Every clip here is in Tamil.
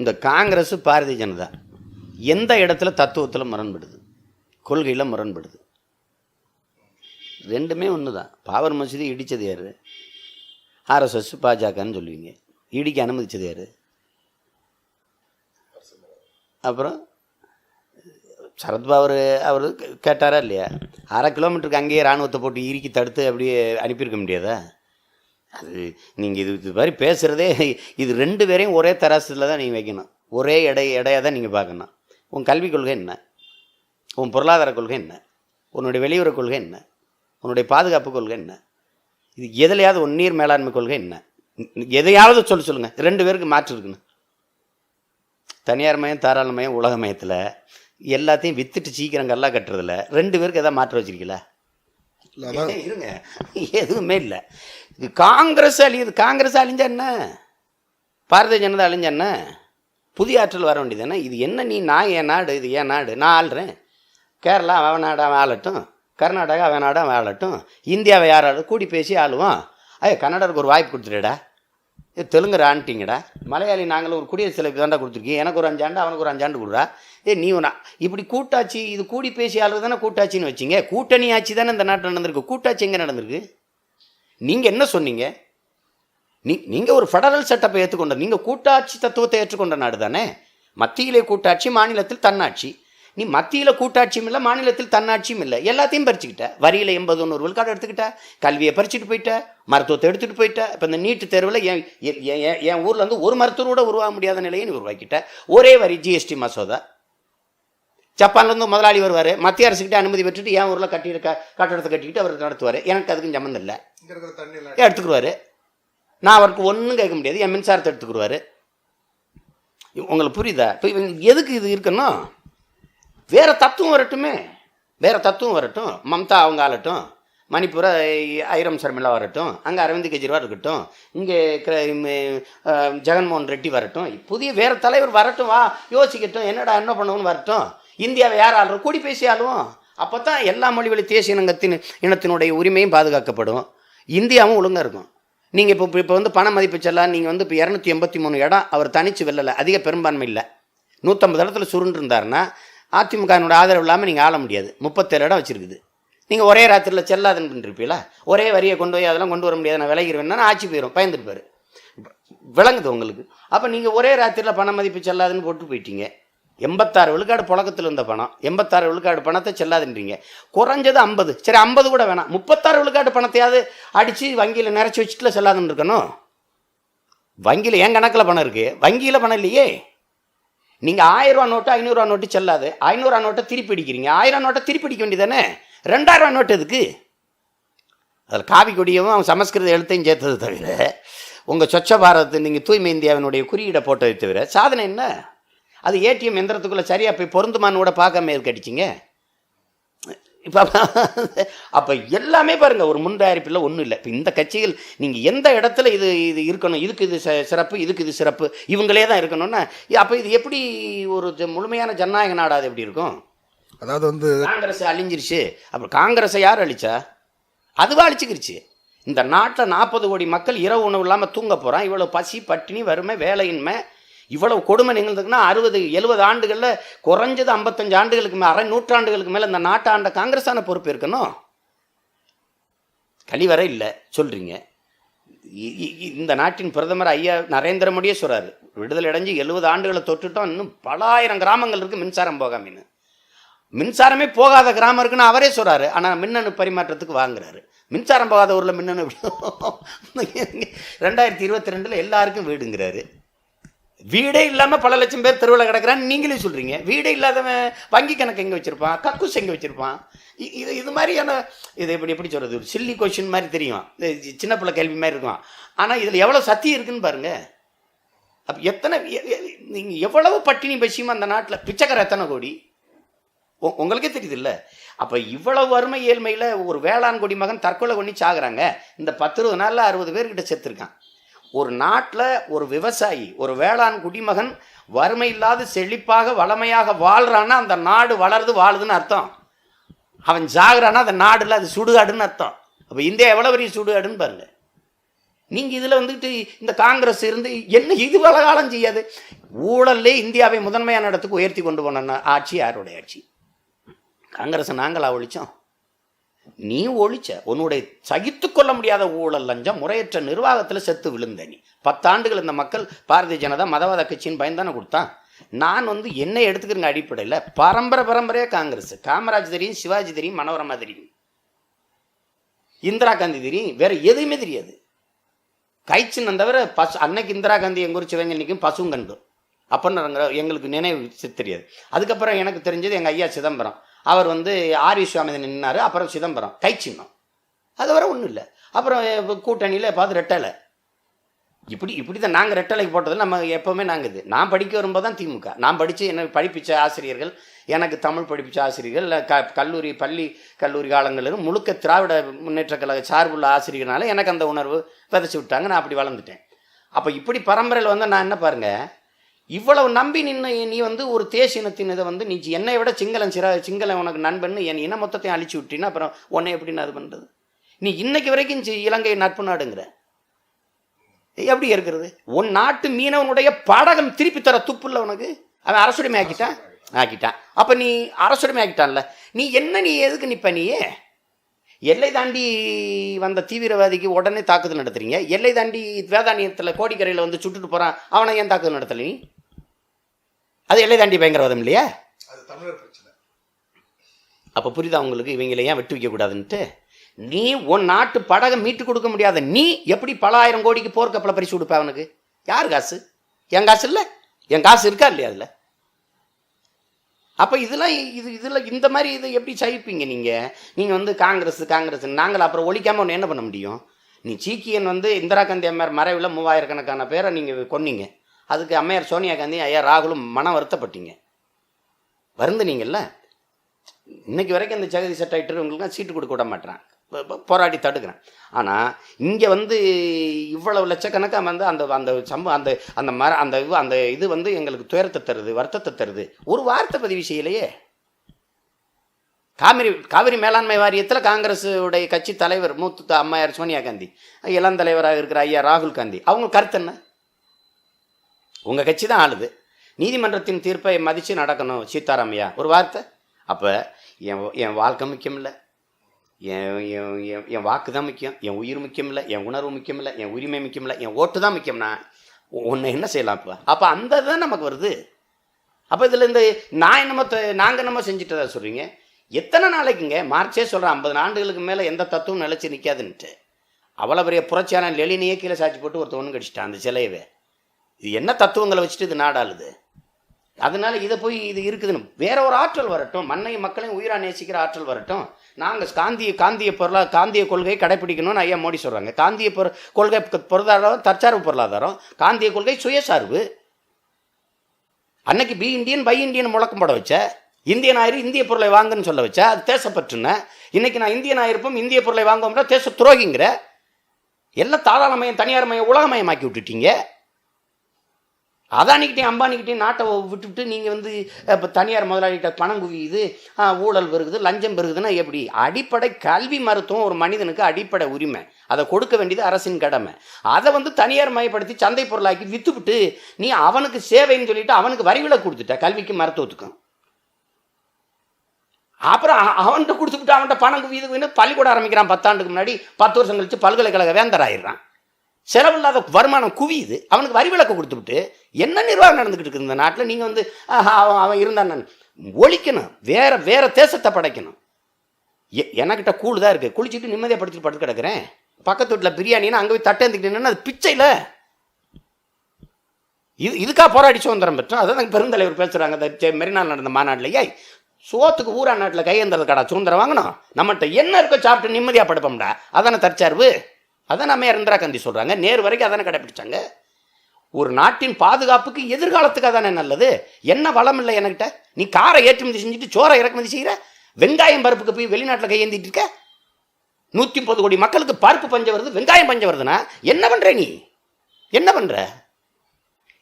இந்த காங்கிரஸ் பாரதிய ஜனதா எந்த இடத்துல தத்துவத்தில் முரண்படுது? கொள்கையில் முரண்படுது. ரெண்டுமே ஒன்று தான் பாபர் மசூதி இடித்தது யார்? ஆர்எஸ்எஸ் பாஜகன்னு சொல்லுவீங்க. இடிக்க அனுமதிச்சது யார்? அப்புறம் சரத்பவர் அவர் கேட்டாரா இல்லையா? அரை கிலோமீட்டருக்கு அங்கேயே இராணுவத்தை போட்டு இறுக்கி தடுத்து அப்படியே அனுப்பியிருக்க முடியாதா? அது நீங்கள் இது இது மாதிரி பேசுகிறதே இது ரெண்டு பேரையும் ஒரே தராசில் தான் நீங்கள் வைக்கணும். ஒரே எடை எடையாக தான் நீங்கள் பார்க்கணும். உன் கல்விக் கொள்கை என்ன? உன் பொருளாதார கொள்கை என்ன? உன்னுடைய வெளியுறவு கொள்கை என்ன? உன்னுடைய பாதுகாப்பு கொள்கை என்ன? இது எதுலையாவது உன் நீர் மேலாண்மை கொள்கை என்ன? எதையாவது சொல்ல சொல்லுங்கள் ரெண்டு பேருக்கு மாற்று இருக்குன்னு. தனியார் மையம் தாராள மையம் உலக மையத்தில் எல்லாத்தையும் வித்துட்டு சீக்கிரம் கல்லாக கட்டுறதுல ரெண்டு பேருக்கு எதாவது மாற்ற வச்சிருக்கீங்களா? இருங்க. எதுவுமே இல்லை. இது காங்கிரஸ் அழியுது காங்கிரஸ் அழிஞ்சா என்ன? பாரதிய ஜனதா அழிஞ்சா என்ன? புதிய ஆற்றல் வர வேண்டியது என்ன இது என்ன நீ நான் என் நாடு இது என் நாடு நான் ஆள்றேன். கேரளா அவன் நாடு அவன் ஆளட்டும். கர்நாடகா அவன் நாடு அவன் ஆளட்டும். இந்தியாவை யார் ஆளு கூடி பேசி ஆளுவோம் ஐயோ கன்னடருக்கு ஒரு வாய்ப்பு கொடுத்துடுடா இது தெலுங்கு ஆண்டிங்கடா. மலையாளி நாங்களும் ஒரு குடியரசு தலைவர் தாண்டா கொடுத்துருக்கீங்க. எனக்கு ஒரு அஞ்சாண்டு அவனுக்கு ஒரு அஞ்சாண்டு கொடுறா. ஏ நீ ஒன்றா இப்படி கூட்டாட்சி இது கூடி பேசி ஆளுக்கு தானே கூட்டாட்சின்னு வச்சிங்க. கூட்டணி ஆட்சி தானே இந்த நாட்டில் நடந்திருக்கு. கூட்டாட்சி எங்கே நடந்திருக்கு? நீங்கள் என்ன சொன்னீங்க? நீ நீங்கள் ஒரு ஃபெடரல் செட்டப்பை ஏற்றுக்கொண்ட நீங்கள் கூட்டாட்சி தத்துவத்தை ஏற்றுக்கொண்ட நாடு தானே? மத்தியிலே கூட்டாட்சி மாநிலத்தில் தன்னாட்சி. நீ மத்தியில் கூட்டாட்சியும் இல்லை மாநிலத்தில் தன்னாட்சியும் இல்லை. எல்லாத்தையும் பறிச்சுக்கிட்ட. வரியில் எண்பது ஒன்று விழுக்காடு எடுத்துக்கிட்ட. கல்வியை பறிச்சுட்டு போயிட்ட. மருத்துவத்தை எடுத்துகிட்டு போயிட்ட. இப்போ இந்த நீட்டு தேர்வில் என் என் ஊரில் வந்து ஒரு மருத்துவர் கூட உருவாக முடியாத நிலையை நீ உருவாக்கிட்ட. ஒரே வரி ஜிஎஸ்டி மசோதா. ஜப்பான்லேருந்து முதலாளி வருவார். மத்திய அரசுக்கிட்ட அனுமதி பெற்றுட்டு என் ஊரில் கட்டி க- கட்டடத்தை கட்டிக்கிட்டு அவர் நடத்துவார். எனக்கு அதுக்கும் சம்மந்தம் இல்லை. எடுத்துக்குருவாரு. நான் அவருக்கு ஒன்றும் கேட்க முடியாது. என் மின்சாரத்தை எடுத்துக்குருவாரு. உங்களுக்கு புரியுதா? இப்போ எதுக்கு இது இருக்கணும்? வேற தத்துவம் வரட்டுமே. வேற தத்துவம் வரட்டும். மம்தா அவங்க ஆளட்டும். மணிப்பூர ஐரம் சர்மிளா வரட்டும். அங்கே அரவிந்த் கெஜ்ரிவால் இருக்கட்டும். இங்கே ஜெகன்மோகன் ரெட்டி வரட்டும். புதிய வேறு தலைவர் வரட்டும் வா யோசிக்கட்டும். என்னடா என்ன பண்ணுவோன்னு வரட்டும். இந்தியாவை யார் ஆளுறோம் கூடி பேசி ஆளுவோம். அப்போ தான் எல்லா மொழி வழி தேசிய இனங்கத்தின் இனத்தினுடைய உரிமையும் பாதுகாக்கப்படும். இந்தியாவும் ஒழுங்காக இருக்கும். நீங்கள் இப்போ இப்போ வந்து பண மதிப்பு செல்லாம் நீங்கள் வந்து இப்போ இரநூத்தி எண்பத்தி மூணு இடம் அவர் தனிச்சு வெல்லலை. அதிக பெரும்பான்மை இல்லை. நூற்றம்பது இடத்துல சுருண்டு இருந்தாருன்னா அதிமுகவினோட ஆதரவு இல்லாமல் நீங்கள் ஆள முடியாது. முப்பத்தேழு இடம் வச்சுருக்குது. நீங்கள் ஒரே ராத்திரியில் செல்லாதுன்னு இருப்பீங்களா ஒரே வரியை கொண்டு போய் அதெல்லாம் கொண்டு வர முடியாது. நான் விலகிடுவேன்னா ஆட்சி போயிடும் பயந்துருப்பார். விளங்குது உங்களுக்கு. அப்போ நீங்கள் ஒரே ராத்திரியில் பண மதிப்பு செல்லாதுன்னு போட்டு போயிட்டீங்க. எண்பத்தாறு விழுக்காடு புழக்கத்தில் இருந்த பணம். எண்பத்தாறு விழுக்காடு பணத்தை செல்லாதுன்றீங்க. குறைஞ்சது ஐம்பது. சரி ஐம்பது கூட வேணாம். முப்பத்தாறு விழுக்காடு பணத்தையாவது அடித்து வங்கியில் நிறச்சி வச்சுட்டுல செல்லாதுன்னு இருக்கணும். வங்கியில் என் கணக்கில் பணம் இருக்குது வங்கியில் பணம் இல்லையே. நீங்கள் ஆயிரரூவா ரூபா நோட்டு ஐநூறுரூவா நோட்டு செல்லாது. ஐநூறுரூவா நோட்டை திருப்பி அடிக்கிறீங்க ஆயிரம் நோட்டை திருப்பி அடிக்க வேண்டியதானே ரெண்டாயிரம் ரூபா நோட்டு எதுக்கு? அதில் காவி கொடியவும் அவன் சமஸ்கிருத எழுத்தையும் சேர்த்தது தவிர உங்கள் சொச்ச பாரத் நீங்கள் தூய்மை இந்தியாவினுடைய குறியீடை போட்டதை தவிர சாதனை என்ன? அது ஏடிஎம் எந்திரத்துக்குள்ளே சரியாக போய் பொருந்துமான்னு கூட பார்க்காம எதுக்கு அடிச்சிங்க இப்போ அப்போ எல்லாமே பாருங்கள் ஒரு முன் தயாரிப்பில் ஒன்றும் இல்லை. இப்போ இந்த கட்சிகள் நீங்கள் எந்த இடத்துல இது இது இருக்கணும் இதுக்கு இது சிறப்பு இதுக்கு இது சிறப்பு இவங்களே தான் இருக்கணும்னா அப்போ இது எப்படி ஒரு முழுமையான ஜனநாயக நாடு அது எப்படி இருக்கும்? அதாவது வந்து காங்கிரஸ் அழிஞ்சிருச்சு. அப்புறம் காங்கிரஸை யார் அழிச்சா? அதுவா அழிச்சுக்கிருச்சு. இந்த நாட்டில் நாற்பது கோடி மக்கள் இரவு உணவு இல்லாமல் தூங்க போகிறான் இவ்வளோ பசி பட்டினி வறுமை வேலையின்மை இவ்வளவு கொடுமை நிகழ்ந்ததுன்னா அறுபது எழுபது ஆண்டுகளில் குறைஞ்சது ஐம்பத்தஞ்சு ஆண்டுகளுக்கு மேலே அரை நூற்றாண்டுகளுக்கு மேலே இந்த நாட்டை ஆண்ட காங்கிரஸான பொறுப்பு இருக்கணும். கழிவறை இல்லை சொல்கிறீங்க இந்த நாட்டின் பிரதமர் ஐயா நரேந்திர மோடியே சொல்கிறாரு விடுதலை அடைஞ்சு எழுபது ஆண்டுகளை தொட்டுட்டோம் இன்னும் பல ஆயிரம் கிராமங்கள் இருக்குது மின்சாரம் போகாமின்னு. மின்சாரமே போகாத கிராமம் இருக்குன்னு அவரே சொல்கிறாரு ஆனால் மின்னணு பரிமாற்றத்துக்கு வாங்குறாரு. மின்சாரம் போகாத ஊரில் மின்னணு ரெண்டாயிரத்தி இருபத்தி ரெண்டில் எல்லாருக்கும் வீடுங்கிறாரு. வீடே இல்லாமல் பல லட்சம் பேர் தெருவில் கிடக்குறான்னு நீங்களே சொல்கிறீங்க வீடே இல்லாதவன் வங்கி கணக்கு எங்கே வச்சுருப்பான்? கக்கூஸ் எங்கே வச்சுருப்பான்? இது இது மாதிரியான இது எப்படி எப்படி சொல்கிறது ஒரு சில்லி கொஷின் மாதிரி தெரியும். சின்ன பிள்ளை கேள்வி மாதிரி இருக்கும். ஆனால் இதில் எவ்வளோ சத்தியம் இருக்குன்னு பாருங்கள் அப்போ எத்தனை நீங்கள் எவ்வளவு பட்டினி பசியுமோ அந்த நாட்டில் பிச்சைக்கார எத்தனை கோடி? உங்களுக்கே தெரியுது இல்லை அப்போ இவ்வளவு வறுமை ஏழ்மையில் ஒரு வேளாண் குடிமகன் தற்கொலை பண்ணி சாகுறாங்க. இந்த பத்து இருபது நாளில் அறுபது பேர்கிட்ட செத்துருக்கான். ஒரு நாட்டில் ஒரு விவசாயி ஒரு வேளாண் குடிமகன் வறுமை இல்லாத செழிப்பாக வளமையாக வாழ்கிறான்னா அந்த நாடு வளருது வாழுதுன்னு அர்த்தம். அவன் சாகுறான்னா அந்த நாடுல அது சுடுகாடுன்னு அர்த்தம். அப்போ இந்தியா எவ்வளோ பெரிய சுடுகாடுன்னு பாருங்க. நீங்கள் இதில் வந்துட்டு இந்த காங்கிரஸ் இருந்து என்ன இது பல காலம் செய்யாது? ஊழல்லே இந்தியாவை முதன்மையான இடத்துக்கு உயர்த்தி கொண்டு போன ஆட்சி யாருடைய ஆட்சி? காங்கிரஸை நாங்களா ஒழிச்சோம். நீ ஒழிச்ச உன்னுடைய சகித்து கொள்ள முடியாத ஊழல் லஞ்சம் முறையற்ற நிர்வாகத்தில் செத்து விழுந்த நீ. பத்தாண்டுகள் இந்த மக்கள் பாரதிய ஜனதா மதவாத கட்சின்னு பயன்தானே கொடுத்தான் நான் வந்து என்ன எடுத்துக்கிறங்க அடிப்படையில் பரம்பரை பரம்பரையாக காங்கிரஸ் காமராஜ் தெரியும் சிவாஜி தெரியும் மனோரமா தெரியும். இந்திரா காந்தி தெரியும் வேற எதுவுமே தெரியாது. கைச்சின்னம் தவிர பசு அன்னைக்கு இந்திரா காந்தி எங்க குறிச்சவங்க இன்னைக்கும் பசுங்கண்டு அப்படின்னு எங்களுக்கு நினைவு தெரியாது. அதுக்கப்புறம் எனக்கு தெரிஞ்சது எங்கள் ஐயா சிதம்பரம். அவர் வந்து ஆர் விஸ்வாமிதன் நின்னார் அப்புறம் சிதம்பரம் கை சின்னம். அது வர ஒன்றும் இல்லை. அப்புறம் கூட்டணியில் பார்த்து ரெட்டலை இப்படி இப்படி தான் நாங்கள் ரெட்டலைக்கு போட்டது நம்ம எப்போவுமே நாங்கள் இது நான் படிக்க வரும்போது தான் திமுக. நான் படித்து எனக்கு படிப்பிச்ச ஆசிரியர்கள் எனக்கு தமிழ் படிப்பிச்ச ஆசிரியர்கள் க கல்லூரி பள்ளி கல்லூரி காலங்களிலும் முழுக்க திராவிட முன்னேற்ற கழக சார்புள்ள ஆசிரியர்னால எனக்கு அந்த உணர்வு விதைச்சி விட்டாங்க. நான் அப்படி வளர்ந்துட்டேன். அப்போ இப்படி பரம்பரையில் வந்து நான் என்ன பாருங்கள் இவ்வளவு நம்பி நின்று நீ வந்து ஒரு தேசினத்தின் இதை வந்து நீ என்னை விட சிங்களன் சிற சிங்களன் உனக்கு நண்பன் என் இன மொத்தத்தையும் அழிச்சு விட்டீன்னா அப்புறம் உன்னை எப்படி நான் இது பண்ணுறது நீ இன்னைக்கு வரைக்கும் சி- இலங்கை நட்பு நாடுங்கிற. எப்படி இருக்கிறது? உன் நாட்டு மீனவனுடைய படகம் திருப்பி தர துப்பு இல்லை உனக்கு? அவன் அரசுடைமை ஆக்கிட்டான்? ஆக்கிட்டான். அப்போ நீ அரசுடைமை ஆக்கிட்டான்ல. நீ என்ன நீ எதுக்கு நிப்ப நீயே எல்லை தாண்டி வந்த தீவிரவாதிக்கு உடனே தாக்குதல் நடத்துறீங்க. எல்லை தாண்டி வேதானியத்தில் கோடிக்கரையில் வந்து சுட்டுட்டு போகிறான் அவனை ஏன் தாக்குதல் நடத்தல நீ? அது எல்லை தாண்டி பயங்கரவாதம் இல்லையா? அப்போ புரியுதா உங்களுக்கு? இவங்களை ஏன் விட்டு வைக்கக்கூடாதுன்ட்டு நீ உன் நாட்டு படகை மீட்டு கொடுக்க முடியாத நீ எப்படி பல ஆயிரம் கோடிக்கு போர்க்கப்பலை பரிசு கொடுப்ப அவனுக்கு? யார் காசு? என் காசு இல்லை? என் காசு இருக்கா இல்லையா அதில்? அப்போ இதெல்லாம் இது இதில் இந்த மாதிரி இது எப்படி சகிப்பீங்க நீங்கள் நீங்கள் வந்து காங்கிரஸ் காங்கிரஸ் நாங்கள் அப்புறம் ஒழிக்காமல் ஒன்று என்ன பண்ண முடியும்? நீ சீக்கியன் வந்து இந்திரா காந்தி அம்மையார் மறைவில் மூவாயிரக்கணக்கான பேரை நீங்கள் கொன்னீங்க. அதுக்கு அம்மையார் சோனியா காந்தி ஐயா ராகுலும் மனம் வருத்தப்பட்டீங்க. வருந்துனீங்கல்ல? இன்னைக்கு வரைக்கும் இந்த ஜெகதீஷ் செட் உங்களுக்கு சீட்டு கொடுக்க விட மாட்டேறான் போராடி தடுக்கிறேன். ஆனால் இங்கே வந்து இவ்வளவு லட்சக்கணக்காக வந்து அந்த அந்த சம்ப அந்த அந்த மர அந்த இது அந்த இது வந்து எங்களுக்கு துயரத்தை தருது வருத்தத்தை தருது. ஒரு வார்த்தை பதிவு செய்யலையே. காவிரி காவிரி மேலாண்மை வாரியத்தில் காங்கிரஸுடைய கட்சி தலைவர் மூத்த அம்மையார் சோனியா காந்தி இளம் தலைவராக இருக்கிற ஐயா ராகுல் காந்தி அவங்க கருத்து என்ன? உங்கள் கட்சி தான் ஆளுது. நீதிமன்றத்தின் தீர்ப்பை மதித்து நடக்கணும் சீதாராமையா ஒரு வார்த்தை. அப்போ என் என் வாழ்க்கை முக்கியம் இல்லை என் என் என் வாக்கு தான் முக்கியம். என் உயிர் முக்கியம் இல்லை என் உணர்வு முக்கியம் இல்லை என் உரிமை முக்கியம் இல்லை என் ஓட்டு தான் முக்கியம்னா ஒன்று என்ன செய்யலாம் இப்போ அப்போ அந்த தான் நமக்கு வருது. அப்போ இதில் இந்த நான் என்னமோ நாங்கள் என்னமோ செஞ்சுட்டதா சொல்கிறீங்க எத்தனை நாளைக்குங்க? மார்ச்சே சொல்கிறேன் ஐம்பது ஆண்டுகளுக்கு மேலே எந்த தத்துவம் நிலச்சி நிற்காதுன்ட்டு அவ்வளோ பெரிய புரட்சியான லெலினையே கீழே சாட்சி போட்டு ஒருத்தவனு கடிச்சிட்டான் அந்த சிலையவே. இது என்ன தத்துவங்களை வச்சுட்டு இது நாடாளுது அதனால இதை போய் இது இருக்குதுன்னு. வேற ஒரு ஆற்றல் வரட்டும். மண்ணையும் மக்களையும் உயிரா நேசிக்கிற ஆற்றல் வரட்டும். நாங்கள் காந்திய காந்திய பொருளா காந்திய கொள்கையை கடைப்பிடிக்கணும்னு ஐயா மோடி சொல்கிறாங்க காந்திய பொரு கொள்கை பொருளாதாரம் தற்சார்பு பொருளாதாரம். காந்திய கொள்கை சுயசார்பு. அன்னைக்கு பி இந்தியன் பை இந்தியன் முழக்கம் போட வச்ச. இந்தியன் ஆயிரு இந்திய பொருளை வாங்குன்னு சொல்ல வச்ச. அது தேசப்பற்றுன இன்னைக்கு நான் இந்தியன் ஞாயிறுப்பும் இந்திய பொருளை வாங்குவோம்னா தேச துரோகிங்கிற. எல்லாம் தாராளமயம் தனியார் மயம் உலகமயமாக்கி விட்டுட்டீங்க. அதானிக்கிட்டேயும் அம்பானிக்கிட்டே நாட்டை விட்டுவிட்டு நீங்கள் வந்து இப்போ தனியார் முதலாளிகிட்ட பணம் குவியுது ஊழல் வருகுது லஞ்சம் பெருகுதுன்னா எப்படி? அடிப்படை கல்வி மருத்துவம் ஒரு மனிதனுக்கு அடிப்படை உரிமை. அதை கொடுக்க வேண்டியது அரசின் கடமை. அதை வந்து தனியார் மயப்படுத்தி சந்தை பொருளாக்கி விற்றுவிட்டு நீ அவனுக்கு சேவைன்னு சொல்லிட்டு அவனுக்கு வரிவிலை கொடுத்துட்ட கல்விக்கு மருத்துவத்துக்கும் அப்புறம் அவன்கிட்ட கொடுத்துட்டு அவன்கிட்ட பணம் குவியுது பள்ளிக்கூடம் ஆரம்பிக்கிறான் பத்தாண்டுக்கு முன்னாடி பத்து வருஷம் கழிச்சு பல்கலைக்கழக வேந்தர் ஆயிடுறான் செலவில்லாத வருமானம் குவியுது. அவனுக்கு வரி விலக்கு கொடுத்துவிட்டு என்ன நிர்வாகம் நடந்துக்கிட்டு இருக்குது இந்த நாட்டில்? நீங்கள் வந்து ஆஹா, அவன் அவன் இருந்தான். ஒழிக்கணும். வேற வேற தேசத்தை படைக்கணும். எ- எனக்கிட்ட கூழ் தான் இருக்குது குளிச்சுட்டு நிம்மதியாக படுத்துட்டு படுத்து கிடக்கிறேன். பக்கத்து வீட்டில் பிரியாணின்னு அங்கே போய் தட்டேந்துக்கிட்டேன்னா அது பிச்சையில் இது இதுக்காக போராடி சுதந்திரம் பெற்றோம். அதான் நாங்கள் பெருந்தலைவர் பேசுகிறாங்க இந்த செ- மெரினால் நடந்த மாநாட்டில் சோத்துக்கு ஊரா நாட்டில் கையேந்தது கடா சுதந்திரம் வாங்கணும்? நம்மகிட்ட என்ன இருக்கோ சாப்பிட்டு நிம்மதியாக படுப்போம்டா. அதானே தற்சார்பு? அதான் நம்ம இந்திரா காந்தி சொல்கிறாங்க நேர் வரைக்கும் அதானே கடைப்பிடிச்சாங்க. ஒரு நாட்டின் பாதுகாப்புக்கு எதிர்காலத்துக்கு அதானே நல்லது. என்ன வளம் இல்லை என்கிட்ட? நீ காரை ஏற்றுமதி செஞ்சுட்டு சோறை இறக்குமதி செய்கிற வெங்காயம் பருப்புக்கு போய் வெளிநாட்டில் கையேந்திட்டு இருக்க? நூற்றி முப்பது கோடி மக்களுக்கு பருப்பு பஞ்சம் வருது வெங்காயம் பஞ்சம் வருதுன்னா என்ன பண்ணுற நீ? என்ன பண்ணுற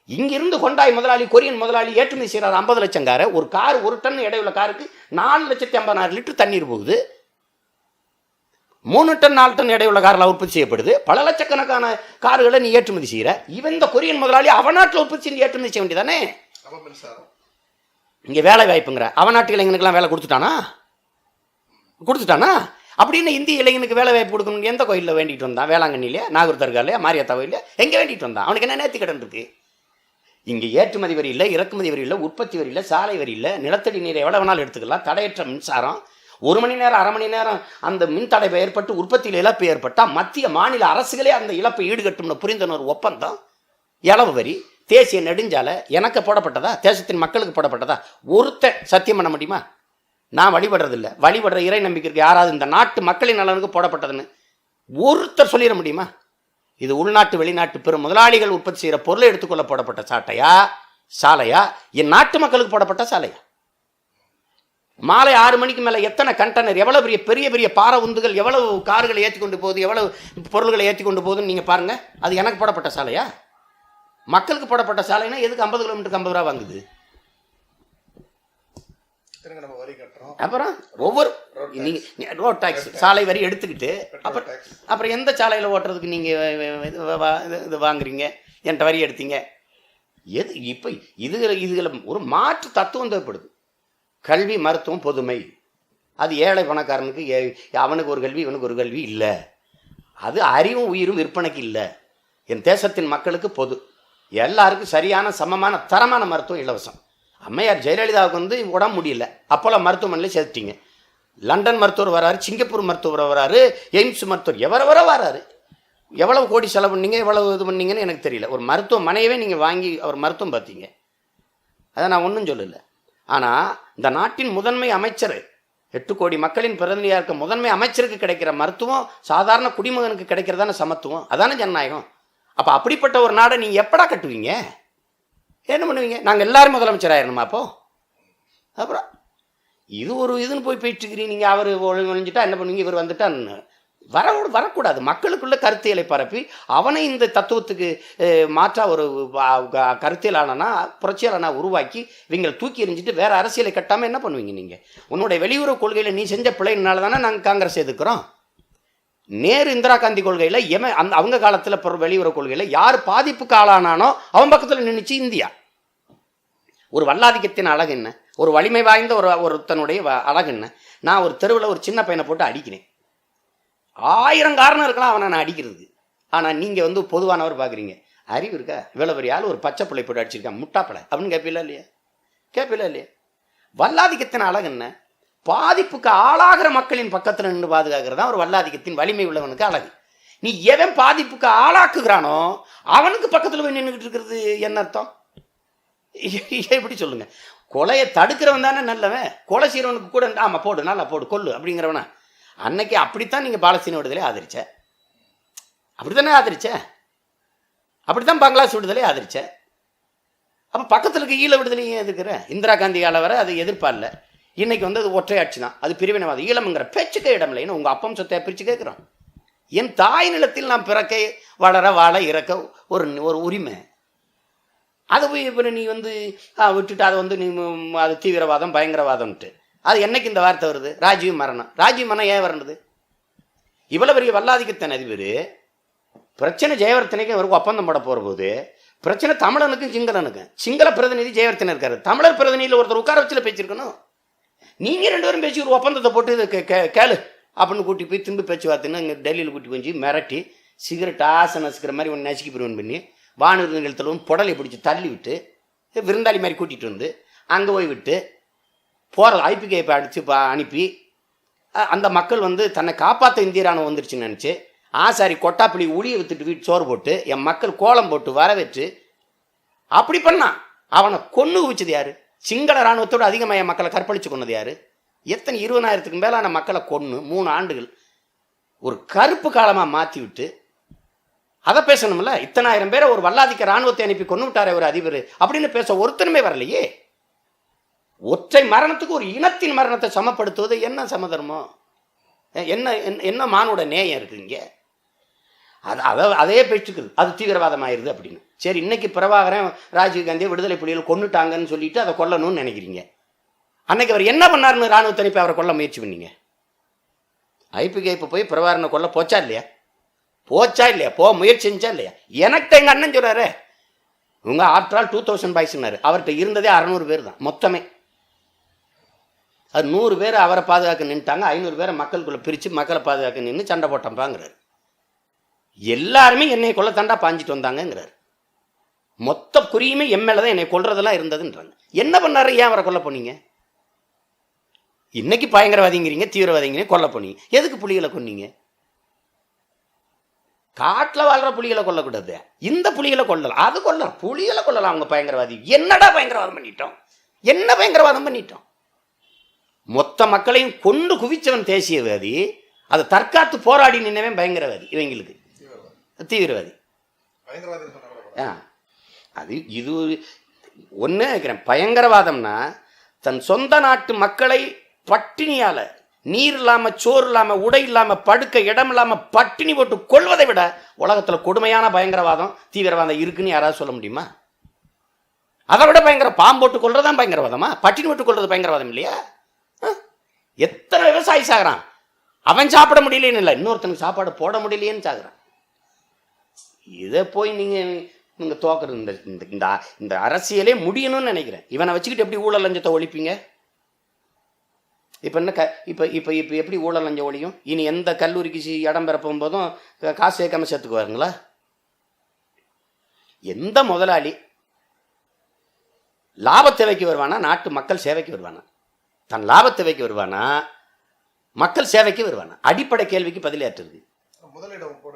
இங்கிருந்து கொண்டாய் முதலாளி கொரியன் முதலாளி ஏற்றுமதி செய்கிறார் ஐம்பது லட்சம் காரை ஒரு கார் ஒரு டன் இடையுள்ள காருக்கு நாலு லட்சத்தி ஐம்பதாயிரம் லிட்டர் தண்ணீர் போகுது. மூணு டன் நாலு டன் எடையுள்ள காரில் உற்பத்தி செய்யப்படுது. பல லட்சக்கணக்கான கார்களை நீ ஏற்றுமதி செய்கிற இவன் இந்த கொரியன் முதலாளி அவன் நாட்டில் உற்பத்தி செஞ்சு ஏற்றுமதி செய்ய வேண்டியதானே? இங்கே வேலை வாய்ப்புங்கிற. அவன் நாட்டு இளைஞனுக்கெல்லாம் வேலை கொடுத்துட்டானா? கொடுத்துட்டானா? அப்படின்னு இந்திய இளைஞனுக்கு வேலை வாய்ப்பு கொடுக்கணும் எந்த கோயிலில் வேண்டிட்டு வந்தான்? வேளாங்கண்ணிலே நாகூர் தர்காலையா மாரியாத்தா கோயிலே எங்கே வேண்டிட்டு வந்தான்? அவனுக்கு என்ன நேர்த்தி கடன் இருக்கு? இங்கே ஏற்றுமதி வரி இல்லை இறக்குமதி வரி இல்லை உற்பத்தி வரி இல்லை சாலை வரி இல்லை நிலத்தடி நீரை எவ்வளோ வேணாலும் எடுத்துக்கலாம். தடையற்ற மின்சாரம் ஒரு மணி நேரம் அரை மணி நேரம் அந்த மின் தடை ஏற்பட்டு உற்பத்தியில் இழப்பு ஏற்பட்டால் மத்திய மாநில அரசுகளே அந்த இழப்பை ஈடுகட்டும்னு புரிந்துணர் ஒப்பந்தம். இளவு வரி தேசிய நெடுஞ்சாலை எனக்கு போடப்பட்டதா? தேசத்தின் மக்களுக்கு போடப்பட்டதா? ஒருத்த சத்தியம் பண்ண முடியுமா? நான் வழிபடுறதில்ல. வழிபடுற இறை நம்பிக்கைக்கு யாராவது இந்த நாட்டு மக்களின் நலனுக்கு போடப்பட்டதுன்னு ஒருத்தர் சொல்லிட முடியுமா? இது உள்நாட்டு வெளிநாட்டு பெரும் முதலாளிகள் உற்பத்தி செய்கிற பொருளை எடுத்துக்கொள்ள போடப்பட்ட சாட்டையா? சாலையா? என் நாட்டு மக்களுக்கு போடப்பட்ட சாலையா? மாலை ஆறு மணிக்கு மேலே எத்தனை கண்டெய்னர் எவ்வளோ பெரிய பெரிய பெரிய பாறை உந்துகள் எவ்வளவு கார்களை ஏற்றி கொண்டு போகுது எவ்வளவு பொருள்களை ஏற்றி கொண்டு போகுதுன்னு நீங்கள் பாருங்கள் அது எனக்கு போடப்பட்ட சாலையா? மக்களுக்கு போடப்பட்ட சாலைனா எதுக்கு ஐம்பது கிலோமீட்டருக்கு ஐம்பது ரூபா வாங்குது? அப்புறம் ஒவ்வொரு நீங்கள் ரோட் டாக்ஸ் சாலை வரி எடுத்துக்கிட்டு அப்புறம். அப்புறம் எந்த சாலையில் ஓட்டுறதுக்கு நீங்கள் இது வாங்குறீங்க? என்கிட்ட வரி எடுத்தீங்க. எது இப்போ இதுல இதுல ஒரு மாற்று தத்துவம் தேவைப்படுது. கல்வி மருத்துவம் பொதுமை. அது ஏழை பணக்காரனுக்கு ஏ- அவனுக்கு ஒரு கல்வி இவனுக்கு ஒரு கல்வி இல்லை. அது அறிவும் உயிரும் விற்பனைக்கு இல்லை. என் தேசத்தின் மக்களுக்கு பொது. எல்லாருக்கும் சரியான சமமான தரமான மருத்துவம் இலவசம். அம்மையார் ஜெயலலிதாவுக்கு வந்து உடம்பு முடியல. அப்போல்லாம் மருத்துவமனையில் சேர்த்துட்டீங்க லண்டன் மருத்துவர் வராரு சிங்கப்பூர் மருத்துவர் வராரு எய்ம்ஸ் மருத்துவர் எவரவரோ வராரு. எவ்வளவு கோடி செலவு பண்ணீங்க எவ்வளவு இது பண்ணீங்கன்னு எனக்கு தெரியல. ஒரு மருத்துவமனையவே நீங்கள் வாங்கி அவர் மருத்துவம் பார்த்தீங்க. அதை நான் ஒன்றும் சொல்லலை. ஆனால் இந்த நாட்டின் முதன்மை அமைச்சர் எட்டு கோடி மக்களின் பிரதிநிதியாக இருக்க முதன்மை அமைச்சருக்கு கிடைக்கிற மருத்துவம் சாதாரண குடிமகனுக்கு கிடைக்கிறதான சமத்துவம் அதானே ஜனநாயகம். அப்போ அப்படிப்பட்ட ஒரு நாடை நீங்கள் எப்படா கட்டுவீங்க? என்ன பண்ணுவீங்க? நாங்கள் எல்லாரும் முதலமைச்சர் ஆயிரணுமா அப்போ? அப்புறம் இது ஒரு இதுன்னு போய் போயிட்டு இருக்கிறீங்க நீங்கள் அவர் ஒழிஞ்சிட்டா என்ன பண்ணுவீங்க? இவர் வந்துட்டான்னு. வர வரக்கூடாது. மக்களுக்குள்ள கருத்தியலை பரப்பி அவனை இந்த தத்துவத்துக்கு மாற்ற ஒரு கருத்தியலானா புரட்சியாளனா உருவாக்கி இவங்களை தூக்கி எறிஞ்சிட்டு வேற அரசியலை கட்டாமல் என்ன பண்ணுவீங்க நீங்கள் உன்னுடைய வெளியுறவு கொள்கையில் நீ செஞ்ச பிள்ளைனால தானே நாங்கள் காங்கிரஸ் எதுக்குறோம் நேரு இந்திரா காந்தி கொள்கையில் எம அந்த அவங்க காலத்தில் வெளியுறவு கொள்கையில் யார் பாதிப்புக்கு ஆளானானோ அவன் பக்கத்தில் நின்றுச்சு இந்தியா. ஒரு வல்லாதிக்கத்தின் அழகு என்ன? ஒரு வலிமை வாய்ந்த ஒரு ஒருத்தனுடைய அழகு என்ன? நான் ஒரு தெருவில் ஒரு சின்ன பையனை போட்டு அடிக்கிறேன். ஆயிரம் காரணம் இருக்கலாம் அவனை நான் அடிக்கிறதுக்கு ஆனால் நீங்கள் வந்து பொதுவானவர் பார்க்குறீங்க அறிவு இருக்கா? இவ்வளோ பெரிய ஆள் ஒரு பச்சை பிள்ளை போட்டு அடிச்சிருக்கான் முட்டாப்பளை அப்படின்னு கேட்பீங்களா இல்லையா? கேட்பீங்களா இல்லையா? வல்லாதிக்கத்தின் அழகு என்ன? பாதிப்புக்கு ஆளாகிற மக்களின் பக்கத்தில் நின்று பாதுகாக்கிறது தான் ஒரு வல்லாதிக்கத்தின் வலிமை உள்ளவனுக்கு அழகு. நீ எவன் பாதிப்புக்கு ஆளாக்குகிறானோ அவனுக்கு பக்கத்தில் போய் நின்றுக்கிட்டு இருக்கிறது என்ன அர்த்தம்? எப்படி சொல்லுங்க? கொலையை தடுக்கிறவன் தானே நல்லவன். கொலை செய்கிறவனுக்கு கூட ஆமாம் போடு நல்லா போடு கொல்லு அப்படிங்கிறவனா. அன்னைக்கு அப்படித்தான் நீங்கள் பாலஸ்தீன விடுதலை ஆதரிச்ச. அப்படித்தானே ஆதரிச்ச? அப்படித்தான் பங்களாதேஷ் விடுதலை ஆதரிச்ச. அப்போ பக்கத்தில் இருக்க ஈழ விடுதலையும் எதுக்குற இந்திரா காந்தி கால வரை அது எதிர்ப்பார்ல இன்னைக்கு வந்து அது ஒற்றை ஆட்சி தான். அது பிரிவினவாதம் ஈழம்ங்கிற பேச்சுக்கே இடம் இல்லைன்னு உங்கள் அப்பம் சொத்தை பிரித்து கேட்குறோம். என் தாய் நிலத்தில் நான் பிறக்க வளர வாழ இறக்க ஒரு ஒரு உரிமை. அது போய் இப்போ நீ வந்து விட்டுட்டு அதை வந்து நீ அது தீவிரவாதம் பயங்கரவாதம்ன்ட்டு. அது என்னைக்கு இந்த வார்த்தை வருது? ராஜீவ் மரணம். ராஜீவ் மரணம் ஏன் வரணுது இவ்வளோ பெரிய வல்லாதிக்கத்தன் அதிபர் பிரச்சனை ஜெயவர்த்தனைக்கும் அவருக்கு ஒப்பந்தம் போட போகிற போது பிரச்சனை தமிழனுக்கும் சிங்களனுக்கும். சிங்கள பிரதிநிதி ஜெயவர்த்தன் இருக்காரு. தமிழர் பிரதிநிதியில் ஒருத்தர் உட்கார வச்சுல பேசியிருக்கணும். நீங்கள் ரெண்டு பேரும் பேசி ஒரு ஒப்பந்தத்தை போட்டு கே- கே- கேளு. அப்படின்னு கூட்டி போய் திரும்பி பேச்சுவார்த்தைன்னு இங்கே டெல்லியில் கூட்டி போய் மிரட்டி சிகரெட் ஆசை நசுக்கிற மாதிரி ஒன்று நசுக்கி பிரிவன் பண்ணி வானூர் நிலத்தில் புடலை பிடிச்சி தள்ளி விட்டு விருந்தாளி மாதிரி கூட்டிகிட்டு வந்து அங்கே போய் விட்டு போகிற ஐபிகே அடித்து பா அனுப்பி அந்த மக்கள் வந்து தன்னை காப்பாற்ற இந்திய ராணுவம் வந்துருச்சுன்னு நினச்சி ஆசாரி கொட்டாப்பிளி உளியை வித்துட்டு வீட்டு சோறு போட்டு என் மக்கள் கோலம் போட்டு வரவேற்று அப்படி பண்ணான் அவனை கொன்று குவிச்சது யார்? சிங்கள இராணுவத்தோடு அதிகமாக என் மக்களை கற்பழித்து கொண்டது யார்? எத்தனை இருபதாயிரத்துக்கு மேலான மக்களை கொன்று மூணு ஆண்டுகள் ஒரு கருப்பு காலமாக மாற்றி விட்டு அதை பேசணும்ல? இத்தனாயிரம் பேரை ஒரு வல்லாதிக்க இராணுவத்தை அனுப்பி கொண்டு விட்டாரே ஒரு அதிபர் அப்படின்னு பேச ஒருத்தனுமே வரலையே? ஒற்றை மரணத்துக்கு ஒரு இனத்தின் மரணத்தை சமப்படுத்துவது என்ன சமதர்மம்? என்ன என்ன- என்ன மானோட நேயம் இருக்கு இங்கே? அது அதை அதே பேச்சுக்குது அது தீவிரவாதம் ஆயிடுது அப்படின்னு. சரி இன்னைக்கு பிரபாகரன் ராஜீவ் காந்தியை விடுதலை புலிகள் கொண்டுட்டாங்கன்னு சொல்லிட்டு அதை கொல்லணும்னு நினைக்கிறீங்க. அன்னைக்கு அவர் என்ன பண்ணாருன்னு ராணுவ தனிப்பை அவரை கொல்ல முயற்சி பண்ணீங்க? ஐபி கைப்பு போய் பிரபாகரனை கொல்ல போச்சா இல்லையா? போச்சா இல்லையா? போக முயற்சி செஞ்சா இல்லையா? எனக்கு எங்கள் அண்ணன் சொல்கிறாரு உங்கள் ஆஃப்டர் ஆல் டூ தௌசண்ட் பாய்ஸ்னாரு அவர்கிட்ட இருந்ததே அறநூறு பேர் தான் மொத்தமே. அது நூறு பேர் அவரை பாதுகாக்க நின்ட்டாங்க ஐநூறு பேரை மக்களுக்குள்ளே பிரித்து மக்களை பாதுகாக்க நின்று சண்டை போட்டப்பாங்கிறார் எல்லாருமே என்னை கொல்ல தாண்டா பாஞ்சிட்டு வந்தாங்கங்கிறார். மொத்த குறியுமே எம்எல்ஏ தான் என்னை கொல்றதெல்லாம் இருந்ததுன்றாங்க. என்ன பண்ணாரு? ஏன் அவரை கொல்ல போனீங்க? இன்னைக்கு பயங்கரவாதிங்கிறீங்க தீவிரவாதிங்கிறீங்க கொல்ல போனீங்க. எதுக்கு புலிகளை கொன்னீங்க? காட்டில் வாழ்கிற புலிகளை கொல்லக்கூடாது. இந்த புலிகளை கொல்லலாம். அது கொல்லலாம். புலிகளை கொல்லலாம் அவங்க பயங்கரவாதி. என்னடா பயங்கரவாதம் பண்ணிட்டோம்? என்ன பயங்கரவாதம் பண்ணிட்டோம்? மொத்த மக்களையும் கொண்டு குவிச்சவன் தேசியவாதி அதை தற்காத்து போராடி நின்னவன் பயங்கரவாதி இவங்களுக்கு. தீவிரவாதி. ஆ. அது இது ஒன்று இருக்கிறேன் பயங்கரவாதம்னா தன் சொந்த நாட்டு மக்களை பட்டினியால் நீர் இல்லாமல் சோறு இல்லாமல் உடை இல்லாமல் படுக்க இடம் இல்லாமல் பட்டினி போட்டு கொள்வதை விட உலகத்தில் கொடுமையான பயங்கரவாதம் தீவிரவாதம் இருக்குன்னு யாராவது சொல்ல முடியுமா? அதை விட பயங்கர பாம்பு போட்டு கொள்றது தான் பயங்கரவாதமா? பட்டினி போட்டு கொள்றது பயங்கரவாதம் இல்லையா? எத்தனை விவசாயி சாகுறான்? அவன் சாப்பிட முடியலன்னு இல்லை இன்னொருத்தனுக்கு சாப்பாடு போட முடியலையேன்னு சாகுறான். இதை போய் நீங்கள் நீங்கள் தோக்குறது இந்த இந்த இந்த இந்த அரசியலே முடியணும்னு நினைக்கிறேன். இவனை வச்சுக்கிட்டு எப்படி ஊழல் லஞ்சத்தை ஒழிப்பீங்க? இப்போ என்ன க இப்போ இப்போ இப்போ எப்படி ஊழல் லஞ்சம் ஒழியும்? இனி எந்த கல்லூரிக்கு இடம் பெற போதும் காசு சேர்க்காம சேர்த்துக்குவாருங்களா? எந்த முதலாளி லாப தேவைக்கு வருவானா? நாட்டு மக்கள் சேவைக்கு வருவானா? தன் லாப தேவைக்கு வருவானா? மக்கள் சேவைக்கு வருவானா? அடிப்படை கேள்விக்கு பதிலேற்றுறது. முதலிடம் போட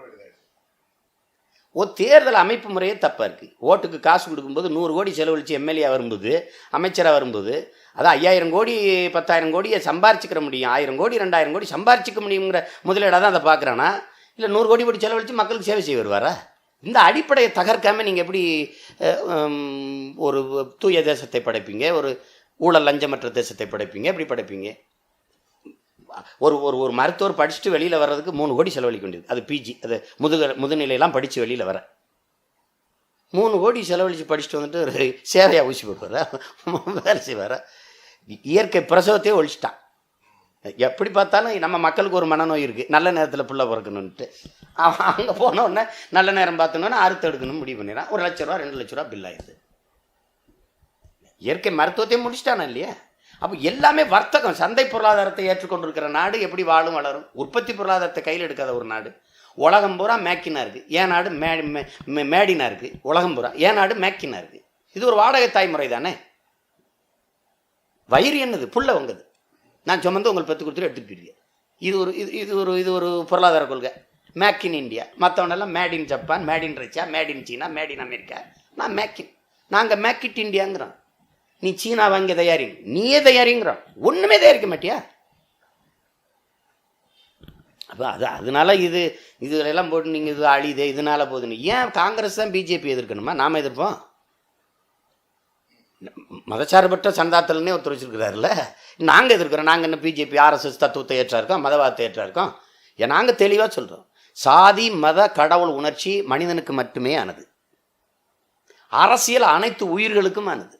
ஒரு தேர்தல் அமைப்பு முறையே தப்பாக இருக்குது ஓட்டுக்கு காசு கொடுக்கும்போது நூறு கோடி செலவழித்து எம்எல்ஏ வரும்போது அமைச்சராக வரும்போது அதான் ஐயாயிரம் கோடி பத்தாயிரம் கோடியை சம்பாரிச்சுக்கிற முடியும். ஆயிரம் கோடி ரெண்டாயிரம் கோடி சம்பாரிச்சிக்க முடியுங்கிற முதலீடாக தான் அதை பார்க்குறானா? இல்லை நூறு கோடி போட்டு செலவழித்து மக்களுக்கு சேவை செய்ய வருவாரா? இந்த அடிப்படையை தகர்க்காமல் நீங்கள் எப்படி ஒரு தூய தேசத்தை படைப்பீங்க? ஒரு ஊழல் லஞ்சமற்ற தேசத்தை படைப்பீங்க எப்படி படைப்பீங்க? ஒரு ஒரு ஒரு மருத்துவர் படிச்சுட்டு வெளியில் வர்றதுக்கு மூணு கோடி செலவழிக்க வேண்டியது. அது பிஜி அது முதுக முதுநிலையெல்லாம் படித்து வெளியில் வர. மூணு கோடி செலவழித்து படிச்சுட்டு வந்துட்டு ஒரு சேவையாக ஊசி போடுவாரா. வேலை செய்வாரா. இயற்கை பிரசவத்தையே ஒழிச்சிட்டான். எப்படி பார்த்தாலும் நம்ம மக்களுக்கு ஒரு மனநோய் இருக்குது நல்ல நேரத்தில் புள்ள பிறக்கணுன்ட்டு அவன் அங்கே போன உடனே நல்ல நேரம் பார்த்தோன்னே அறுத்து எடுக்கணும்னு முடிவு பண்ணிடுறான். ஒரு லட்ச ரூபா ரெண்டு லட்ச ரூபா பில் ஆயிடுது. இயற்கை மருத்துவத்தையும் முடிச்சிட்டானா இல்லையா? அப்போ எல்லாமே வர்த்தகம் சந்தை பொருளாதாரத்தை ஏற்றுக்கொண்டிருக்கிற நாடு எப்படி வாழும் வளரும்? உற்பத்தி பொருளாதாரத்தை கையில் எடுக்காத ஒரு நாடு. உலகம் பூரா மேக்கினா இருக்குது ஏன் நாடு மே மே- மே- மேடினா இருக்குது உலகம் பூரா. ஏன் நாடு மேக்கினா இருக்குது இது ஒரு வாடகை தாய்முறை தானே? வயிறு என்னது? புள்ள உங்கது நான் சுமந்து உங்களுக்கு பெற்று கொடுத்துட்டு எடுத்துட்டு போயிருக்கேன் இது ஒரு இது இது ஒரு இது ஒரு பொருளாதார கொள்கை. Make in India மற்றவனெல்லாம் made in Japan made in Russia made in China made in America நான் மேக்கின். நாங்கள் மேக் இட் இந்தியாங்கிறோம் நீ சீனா வாங்கி தயாரி. நீயே தயாரிங்கிறோம் ஒன்றுமே தயாரிக்க மாட்டியா? அப்போ அது அதனால இது இதுல போட்டு நீங்கள் இது அழியுது இதனால போகுதுன்னு ஏன் காங்கிரஸ் தான் பிஜேபி எதிர்க்கணுமா? நாம் எதிர்ப்போம். மதச்சார்பற்ற சந்தாத்தல்னே ஒருத்தர் வச்சுருக்கிறாருல்ல. நாங்கள் எதிர்க்கிறோம். நாங்கள் என்ன பிஜேபி ஆர்எஸ்எஸ் தத்துவத்தை ஏற்றா இருக்கோம்? மதவாதத்தை ஏற்றா இருக்கோம்? ஏன் நாங்கள் தெளிவாக சொல்கிறோம் சாதி மத கடவுள் உணர்ச்சி மனிதனுக்கு மட்டுமே ஆனது. அரசியல் அனைத்து உயிர்களுக்கும் ஆனது.